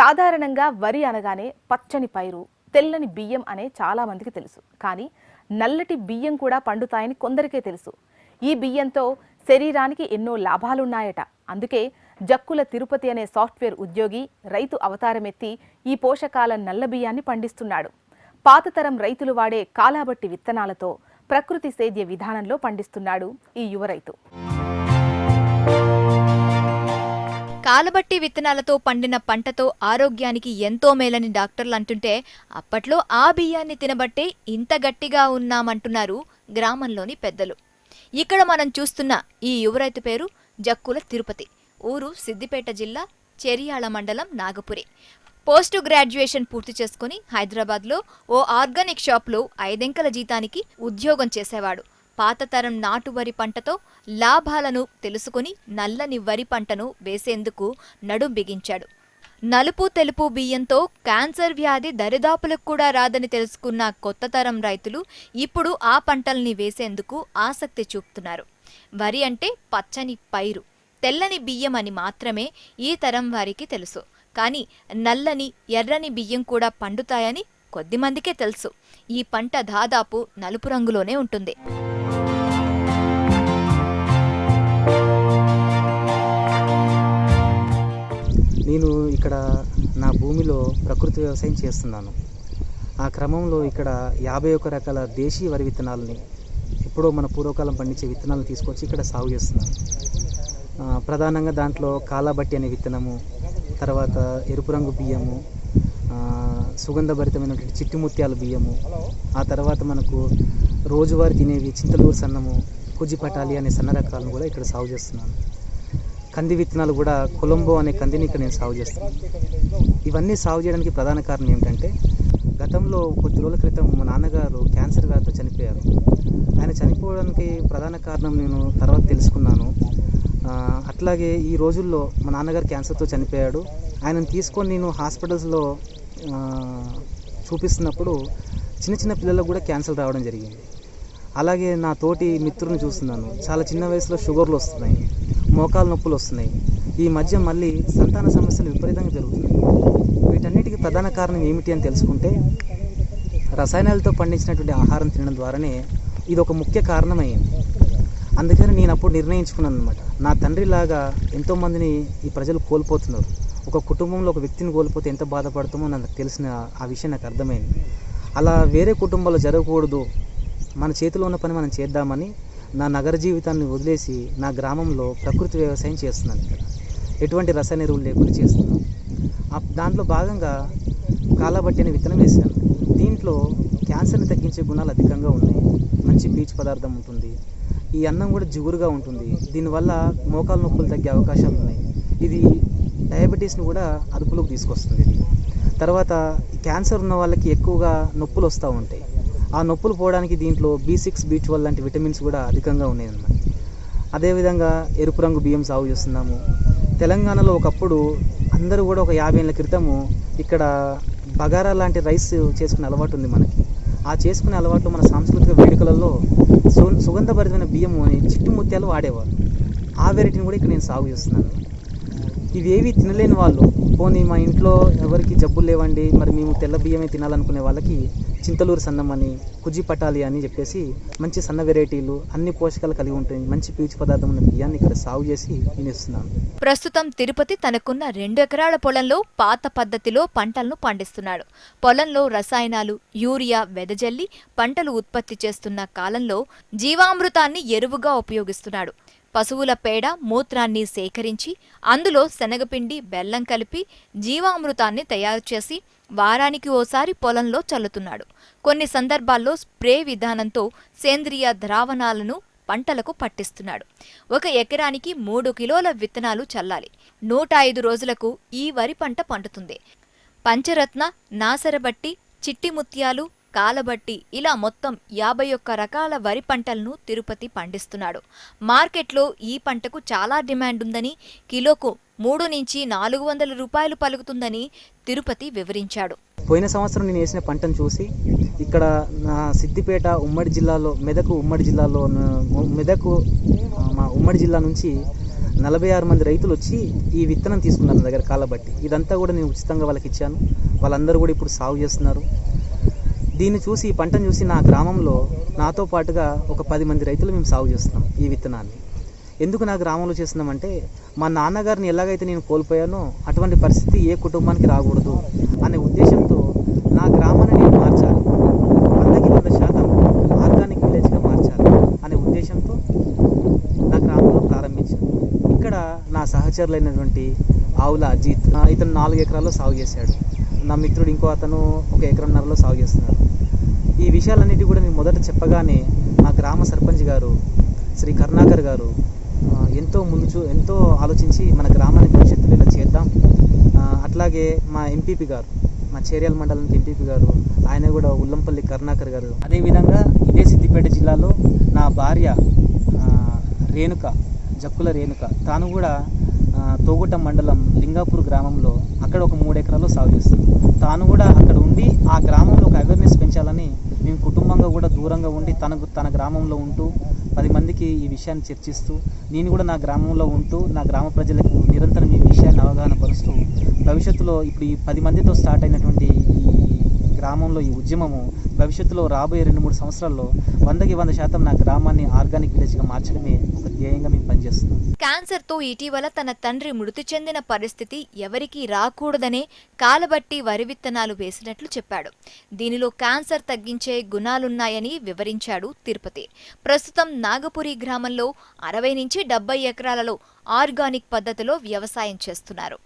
సాధారణంగా వరి అనగానే పచ్చని పైరు తెల్లని బియ్యం అనే చాలామందికి తెలుసు. కానీ నల్లటి బియ్యం కూడా పండుతాయని కొందరికే తెలుసు. ఈ బియ్యంతో శరీరానికి ఎన్నో లాభాలున్నాయట. అందుకే జక్కుల తిరుపతి అనే సాఫ్ట్వేర్ ఉద్యోగి రైతు అవతారమెత్తి ఈ పోషకాల నల్ల బియ్యాన్ని పండిస్తున్నాడు. పాతతరం రైతులు వాడే కాలాబట్టి విత్తనాలతో ప్రకృతి సేద్య విధానంలో పండిస్తున్నాడు ఈ యువ రైతు. కాలబట్టి విత్తనాలతో పండిన పంటతో ఆరోగ్యానికి ఎంతో మేలని డాక్టర్లు అంటుంటే అప్పట్లో ఆ బియ్యాన్ని తినబట్టే ఇంత గట్టిగా ఉన్నామంటున్నారు గ్రామంలోని పెద్దలు. ఇక్కడ మనం చూస్తున్న ఈ యువరైతు పేరు జక్కుల తిరుపతి. ఊరు సిద్దిపేట జిల్లా చెరియాళ మండలం నాగపురి. పోస్ట్ గ్రాడ్యుయేషన్ పూర్తి చేసుకుని హైదరాబాద్లో ఓ ఆర్గానిక్ షాప్లో ఐదెంకల జీతానికి ఉద్యోగం చేసేవాడు. పాత తరం నాటు వరి పంటతో లాభాలను తెలుసుకుని నల్లని వరి పంటను వేసేందుకు నడుం బిగించాడు. నలుపు తెలుపు బియ్యంతో క్యాన్సర్ వ్యాధి దరిదాపులకు కూడా రాదని తెలుసుకున్న కొత్త తరం రైతులు ఇప్పుడు ఆ పంటల్ని వేసేందుకు ఆసక్తి చూపుతున్నారు. వరి అంటే పచ్చని పైరు తెల్లని బియ్యం అని మాత్రమే ఈ తరం వారికి తెలుసు. కానీ నల్లని ఎర్రని బియ్యం కూడా పండుతాయని కొద్దిమందికే తెలుసు. ఈ పంట దాదాపు నలుపు రంగులోనే ఉంటుంది. ప్రకృతి వ్యవసాయం చేస్తున్నాను. ఆ క్రమంలో ఇక్కడ యాభై ఒక రకాల దేశీ వరి విత్తనాలని ఎప్పుడో మన పూర్వకాలం పండించే విత్తనాలను తీసుకొచ్చి ఇక్కడ సాగు చేస్తున్నాను. ప్రధానంగా దాంట్లో కాలాబట్టి అనే విత్తనము తర్వాత ఎరుపు రంగు బియ్యము సుగంధభరితమైనటువంటి చిట్టి ముత్యాల బియ్యము ఆ తర్వాత మనకు రోజువారీ తినేవి చింతలూరు సన్నము కుజిపటాలి అనే సన్న రకాలను కూడా ఇక్కడ సాగు చేస్తున్నాను. కంది విత్తనాలు కూడా కొలంబో అనే కందిని ఇక్కడ నేను సాగు చేస్తాను. ఇవన్నీ సాగు చేయడానికి ప్రధాన కారణం ఏమిటంటే గతంలో కొద్ది రోజుల క్రితం మా నాన్నగారు క్యాన్సర్ వ్యాధితో చనిపోయారు. ఆయన చనిపోవడానికి ప్రధాన కారణం నేను తర్వాత తెలుసుకున్నాను. అట్లాగే ఈ రోజుల్లో మా నాన్నగారు క్యాన్సర్తో చనిపోయాడు. ఆయనను తీసుకొని నేను హాస్పిటల్స్లో చూపిస్తున్నప్పుడు చిన్న చిన్న పిల్లలకు కూడా క్యాన్సర్ రావడం జరిగింది. అలాగే నా తోటి మిత్రుని చూస్తున్నాను. చాలా చిన్న వయసులో షుగర్లు వస్తున్నాయి. మోకాలు నొప్పులు వస్తున్నాయి. ఈ మధ్య మళ్ళీ సంతాన సమస్యలు విపరీతంగా జరుగుతున్నాయి. వీటన్నిటికీ ప్రధాన కారణం ఏమిటి అని తెలుసుకుంటే రసాయనాలతో పండించినటువంటి ఆహారం తినడం ద్వారానే ఇది ఒక ముఖ్య కారణమైంది అందుకని నేను అప్పుడు నిర్ణయించుకున్నాను అనమాట నా తండ్రిలాగా ఎంతోమందిని ఈ ప్రజలు కోల్పోతున్నారు. ఒక కుటుంబంలో ఒక వ్యక్తిని కోల్పోతే ఎంత బాధపడతామో నాకు తెలిసిన ఆ విషయం నాకు అర్థమైంది. అలా వేరే కుటుంబాల్లో జరగకూడదు. మన చేతిలో ఉన్న పని మనం చేద్దామని నా నగర జీవితాన్ని వదిలేసి నా గ్రామంలో ప్రకృతి వ్యవసాయం చేస్తున్నాను ఇక్కడ. ఎటువంటి రసాయన ఎరువులు లేకుండా చేస్తున్నాను. దాంట్లో భాగంగా కాలాబట్టి అనే విత్తనం వేశాను. దీంట్లో క్యాన్సర్ని తగ్గించే గుణాలు అధికంగా ఉన్నాయి. మంచి పీచు పదార్థం ఉంటుంది. ఈ అన్నం కూడా జిగురుగా ఉంటుంది. దీనివల్ల మోకాలు నొప్పులు తగ్గే అవకాశాలు ఉన్నాయి. ఇది డయాబెటీస్ని కూడా అదుపులోకి తీసుకొస్తుంది. ఇది తర్వాత క్యాన్సర్ ఉన్న వాళ్ళకి ఎక్కువగా నొప్పులు వస్తూ ఉంటాయి. ఆ నొప్పులు పోవడానికి దీంట్లో బీ సిక్స్ బీ ట్వెల్వ్ లాంటి విటమిన్స్ కూడా అధికంగా ఉన్నాయి అన్నమాట అదేవిధంగా ఎరుపు రంగు బియ్యం సాగు చేస్తున్నాము. తెలంగాణలో ఒకప్పుడు అందరూ కూడా ఒక యాభై ఏళ్ళ క్రితము ఇక్కడ బగారా లాంటి రైస్ చేసుకునే అలవాటు ఉంది మనకి. ఆ చేసుకునే అలవాటు మన సాంస్కృతిక వేడుకలలో సు సుగంధభరితమైన బియ్యము అని చిట్టు ముత్యాలు వాడేవారు. ఆ వెరైటీని కూడా ఇక్కడ నేను సాగు చేస్తున్నాను. ఇవేవి తినలేని వాళ్ళు పోనీ మా ఇంట్లో ఎవరికి జబ్బులు లేవండి మరి మేము తెల్ల బియ్యమే తినాలనుకునే వాళ్ళకి చింతలూరు సన్నం అని కుజి పటాలి అని చెప్పేసి మంచి సన్న వెరైటీలు అన్ని పోషకాలు కలిగి ఉంటాయి. మంచి పీచు పదార్థం ఉన్న బియ్యాన్ని ఇక్కడ సాగు చేసి నేను ఇస్తున్నాను ప్రస్తుతం తిరుపతి తనకున్న రెండు ఎకరాల పొలంలో పాత పద్ధతిలో పంటలను పండిస్తున్నాడు. పొలంలో రసాయనాలు యూరియా వెదజల్లి పంటలు ఉత్పత్తి చేస్తున్న కాలంలో జీవామృతాన్ని ఎరువుగా ఉపయోగిస్తున్నాడు. పశువుల పేడ మూత్రాన్ని సేకరించి అందులో శనగపిండి బెల్లం కలిపి జీవామృతాన్ని తయారు చేసి వారానికి ఓసారి పొలంలో చల్లుతున్నాడు. కొన్ని సందర్భాల్లో స్ప్రే విధానంతో సేంద్రియ ద్రావణాలను పంటలకు పట్టిస్తున్నాడు. ఒక ఎకరానికి మూడు కిలోల విత్తనాలు చల్లాలి. నూట ఐదు రోజులకు ఈ వరి పంట పండుతుంది. పంచరత్న నాసరబట్టి చిట్టి ముత్యాలు కాలబట్టి ఇలా మొత్తం యాభై ఒక్క రకాల వరి పంటలను తిరుపతి పండిస్తున్నాడు. మార్కెట్లో ఈ పంటకు చాలా డిమాండ్ ఉందని కిలోకు మూడు నుంచి నాలుగు వందల రూపాయలు పలుకుతుందని తిరుపతి వివరించాడు. పోయిన సంవత్సరం నేను వేసిన పంటను చూసి ఇక్కడ నా సిద్దిపేట ఉమ్మడి జిల్లాలో మెదకు ఉమ్మడి జిల్లాలో మెదకు మా ఉమ్మడి జిల్లా నుంచి నలభై ఆరు మంది రైతులు వచ్చి ఈ విత్తనం తీసుకున్నారు నా దగ్గర కాలబట్టి. ఇదంతా కూడా నేను ఉచితంగా వాళ్ళకి ఇచ్చాను. వాళ్ళందరూ కూడా ఇప్పుడు సాగు చేస్తున్నారు. దీన్ని చూసి ఈ పంటను చూసి నా గ్రామంలో నాతో పాటుగా ఒక పది మంది రైతులు మేము సాగు చేస్తున్నాం ఈ విత్తనాన్ని. ఎందుకు నా గ్రామంలో చేస్తున్నామంటే మా నాన్నగారిని ఎలాగైతే నేను కోల్పోయానో అటువంటి పరిస్థితి ఏ కుటుంబానికి రాకూడదు అనే ఉద్దేశంతో నా గ్రామాన్ని నేను మార్చాలి. వందకి వంద శాతం ఆర్గానిక్ విలేజ్గా మార్చాలి అనే ఉద్దేశంతో నా గ్రామంలో ప్రారంభించాను. ఇక్కడ నా సహచరులైనటువంటి ఆవుల అజిత్ ఇతను నాలుగు ఎకరాల్లో సాగు చేశాడు. నా మిత్రుడు ఇంకో అతను ఒక ఎకరన్నరలో సాగు చేస్తున్నాడు ఈ విషయాలన్నిటి కూడా నేను మొదట చెప్పగానే మా గ్రామ సర్పంచ్ గారు శ్రీ కరుణాకర్ గారు ఎంతో ముందు ఎంతో ఆలోచించి మన గ్రామాన్ని భవిష్యత్తులో ఇలా చేద్దాం అట్లాగే మా ఎంపీపీ గారు మా చేర్యాల మండలానికి ఎంపీపీ గారు ఆయన కూడా ఉల్లంపల్లి కరుణాకర్ గారు. అదేవిధంగా ఇదే సిద్దిపేట జిల్లాలో నా భార్య రేణుక జక్కుల రేణుక తాను కూడా తోగుట మండలం లింగాపూర్ గ్రామంలో అక్కడ ఒక మూడు ఎకరాల్లో సాగు చేస్తుంది. తాను కూడా అక్కడ ఉండి ఆ గ్రామంలో ఒక అవేర్నెస్ పెంచాలని మేము కుటుంబంగా కూడా దూరంగా ఉండి తనకు తన గ్రామంలో ఉంటూ పది మందికి ఈ విషయాన్ని చర్చిస్తూ నేను కూడా నా గ్రామంలో ఉంటూ నా గ్రామ ప్రజలకు నిరంతరం ఈ విషయాన్ని అవగాహన పరుస్తూ భవిష్యత్తులో ఇప్పుడు ఈ పది మందితో స్టార్ట్ అయినటువంటి గ్రామంలో ఈ ఉద్యమము భవిష్యత్తులో రాబోయే రెండు మూడు సంవత్సరాల్లో వందకి వంద శాతం నా గ్రామాన్ని ఆర్గానిక్ విలేజ్గా మార్చడమే ఒక ధ్యేయంగా మేము పనిచేస్తున్నాం. క్యాన్సర్తో ఇటీవల తన తండ్రి మృతి చెందిన పరిస్థితి ఎవరికీ రాకూడదనే కాలబట్టి వరి విత్తనాలు వేసినట్లు చెప్పాడు. దీనిలో క్యాన్సర్ తగ్గించే గుణాలున్నాయని వివరించాడు తిరుపతి. ప్రస్తుతం నాగపురి గ్రామంలో అరవై నుంచి డెబ్బై ఎకరాలలో ఆర్గానిక్ పద్ధతిలో వ్యవసాయం చేస్తున్నారు.